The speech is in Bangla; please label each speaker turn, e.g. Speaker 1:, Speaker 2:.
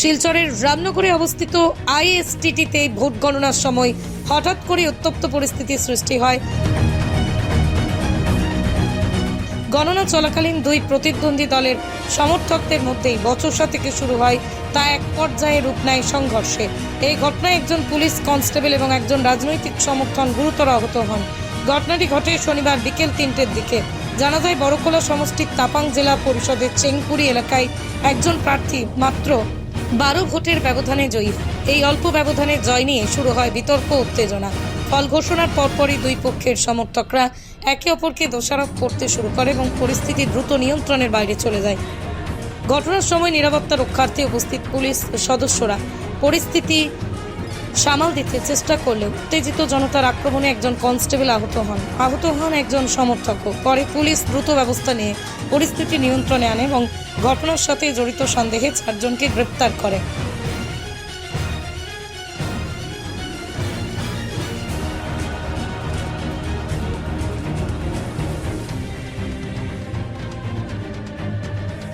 Speaker 1: শিলচরের রামনগরে অবস্থিত আইএসটিটিতে ভোট গণনার সময় হঠাৎ করে উত্তপ্ত পরিস্থিতির সৃষ্টি হয়। গণনা চলাকালীন দুই প্রতিদ্বন্দ্বী দলের সমর্থকদের মধ্যেই বচসা থেকে শুরু হয়, তা এক পর্যায়ে রূপ নেয় সংঘর্ষে। এই ঘটনায় একজন পুলিশ কনস্টেবল এবং একজন রাজনৈতিক সমর্থন গুরুতর আহত হন। ঘটনাটি ঘটে শনিবার বিকেল তিনটের দিকে। জানা যায় বড়খোলা সমষ্টির তাপাং জেলা পরিষদের চেংপুরি এলাকায় একজন প্রার্থী মাত্র বারো ভোটের ব্যবধানে জয়ী। এই অল্প ব্যবধানে জয় নিয়ে শুরু হয় বিতর্ক, উত্তেজনা। ফল ঘোষণার পরপরই দুই পক্ষের সমর্থকরা একে অপরকে দোষারোপ করতে শুরু করে এবং পরিস্থিতি দ্রুত নিয়ন্ত্রণের বাইরে চলে যায়। ঘটনার সময় নিরাপত্তা রক্ষার্থে উপস্থিত পুলিশ সদস্যরা। পরিস্থিতি সামাল দিতে চেষ্টা করলে উত্তেজিত জনতার আক্রমণে একজন কনস্টেবল আহত হন। আহত হন একজন সমর্থক। পরে পুলিশ দ্রুত ব্যবস্থা নিয়ে পরিস্থিতি নিয়ন্ত্রণে আনে এবং ঘটনার সাথে জড়িত সন্দেহে চারজনকে গ্রেপ্তার করে।